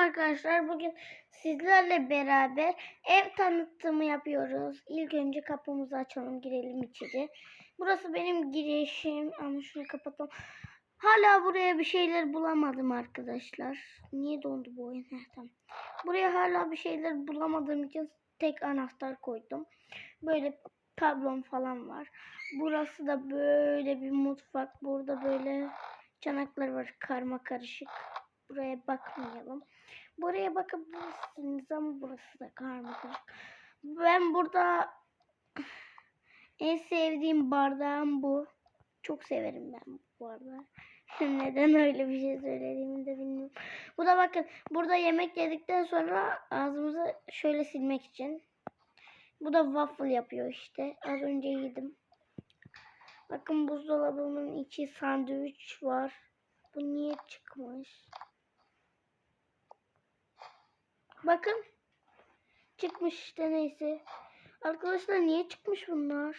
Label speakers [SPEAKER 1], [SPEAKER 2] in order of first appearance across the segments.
[SPEAKER 1] arkadaşlar. Bugün sizlerle beraber ev tanıtımı yapıyoruz. İlk önce kapımızı açalım, girelim içeri. Burası benim girişim. Ama şunu kapatalım. Hala buraya bir şeyler bulamadım arkadaşlar. Niye dondu bu oyun? Heh, tamam. Buraya hala bir şeyler bulamadığım için tek anahtar koydum. Böyle tablom falan var. Burası da böyle bir mutfak. Burada böyle çanaklar var karma karışık. Buraya bakmayalım. Buraya bakabilirsiniz ama burası da karma karışık. Ben burada en sevdiğim bardağım bu. Çok severim ben bu bardağı. Neden öyle bir şey söylediğimi de bilmiyorum. Bu da bakın burada yemek yedikten sonra ağzımızı şöyle silmek için. Bu da waffle yapıyor işte. Az önce yedim. Bakın buzdolabımın içi sandviç var. Bu niye çıkmış? Bakın. Çıkmış işte neyse. Arkadaşlar niye çıkmış bunlar?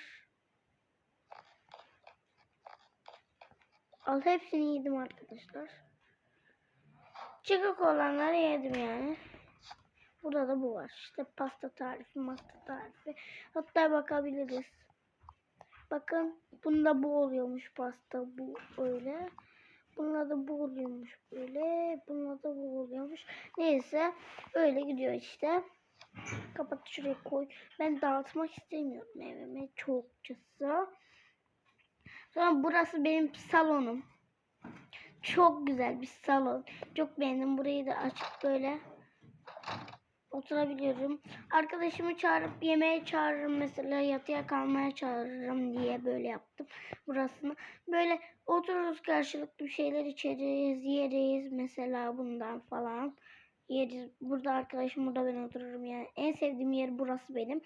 [SPEAKER 1] Al hepsini yedim arkadaşlar. Çıkık olanları yedim yani. Burada da bu var. İşte pasta tarifi, masta tarifi. Hatta bakabiliriz. Bakın bunda bu oluyormuş pasta bu öyle. Bununla da bu oluyormuş böyle. Bununla da bu oluyormuş. Neyse öyle gidiyor işte. Kapat şuraya koy. Ben dağıtmak istemiyorum evime çokçası. Sonra burası benim salonum. Çok güzel bir salon. Çok beğendim. Burayı da açık böyle oturabiliyorum. Arkadaşımı çağırıp yemeğe çağırırım mesela yatıya kalmaya çağırırım diye böyle yaptım burasını. Böyle otururuz karşılıklı bir şeyler içeriz, yeriz mesela bundan falan. Yeriz. Burada arkadaşım burada ben otururum yani. En sevdiğim yer burası benim.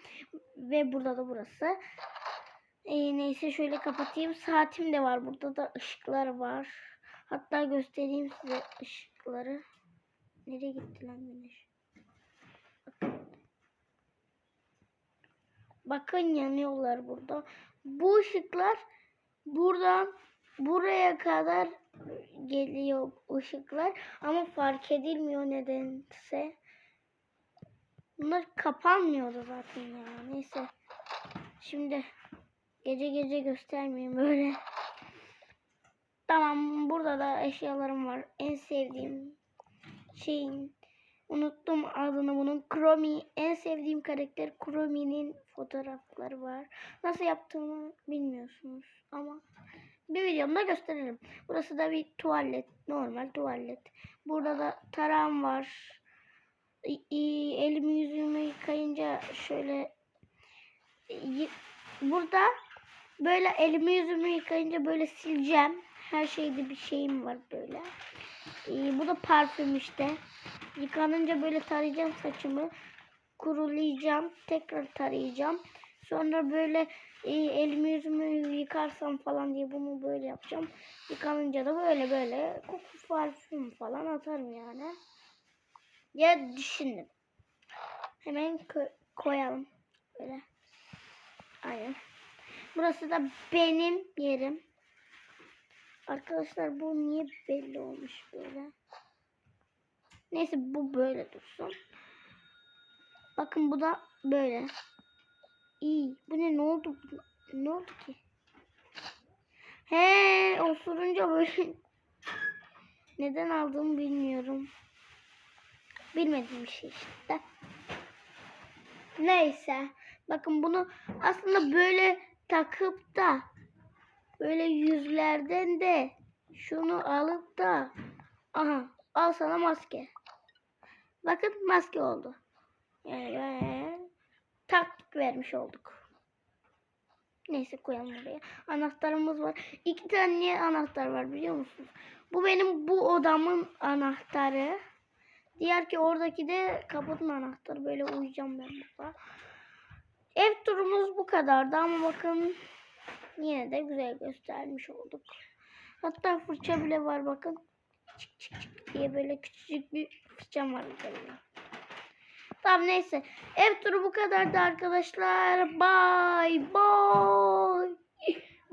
[SPEAKER 1] Ve burada da burası. Ee, neyse şöyle kapatayım. Saatim de var. Burada da ışıklar var. Hatta göstereyim size ışıkları. Nereye gitti lan güneş? Bakın yanıyorlar burada. Bu ışıklar buradan buraya kadar geliyor ışıklar ama fark edilmiyor nedense. Bunlar kapanmıyordu zaten ya. Neyse. Şimdi gece gece göstermeyeyim böyle. Tamam burada da eşyalarım var. En sevdiğim şeyin Unuttum adını bunun. Chromie. En sevdiğim karakter Chromie'nin fotoğrafları var. Nasıl yaptığımı bilmiyorsunuz ama bir videomda gösteririm. Burası da bir tuvalet. Normal tuvalet. Burada da tarağım var. Elimi yüzümü yıkayınca şöyle burada böyle elimi yüzümü yıkayınca böyle sileceğim. Her şeyde bir şeyim var böyle. Bu da parfüm işte. Yıkanınca böyle tarayacağım saçımı. Kurulayacağım. Tekrar tarayacağım. Sonra böyle e, elimi yüzümü yıkarsam falan diye bunu böyle yapacağım. Yıkanınca da böyle böyle koku parfüm falan atarım yani. Ya düşündüm. Hemen ko- koyalım. Böyle. Aynen. Burası da benim yerim. Arkadaşlar bu niye belli olmuş böyle? Neyse bu böyle dursun. Bakın bu da böyle. İyi. Bu ne ne oldu? Ne oldu ki? He, osurunca böyle. Neden aldığımı bilmiyorum. Bilmediğim bir şey işte. Neyse. Bakın bunu aslında böyle takıp da böyle yüzlerden de şunu alıp da aha al sana maske. Bakın maske oldu. Yani taktik vermiş olduk. Neyse koyalım buraya. Anahtarımız var. İki tane anahtar var biliyor musunuz? Bu benim bu odamın anahtarı. Diğer ki oradaki de kapının anahtarı. Böyle uyuyacağım ben burada. Ev turumuz bu kadardı ama bakın yine de güzel göstermiş olduk. Hatta fırça bile var bakın. Çık çık çık diye böyle küçücük bir fırçam var üzerinde. Tamam neyse. Ev turu bu kadardı arkadaşlar. Bye bye.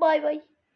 [SPEAKER 1] Bye bye.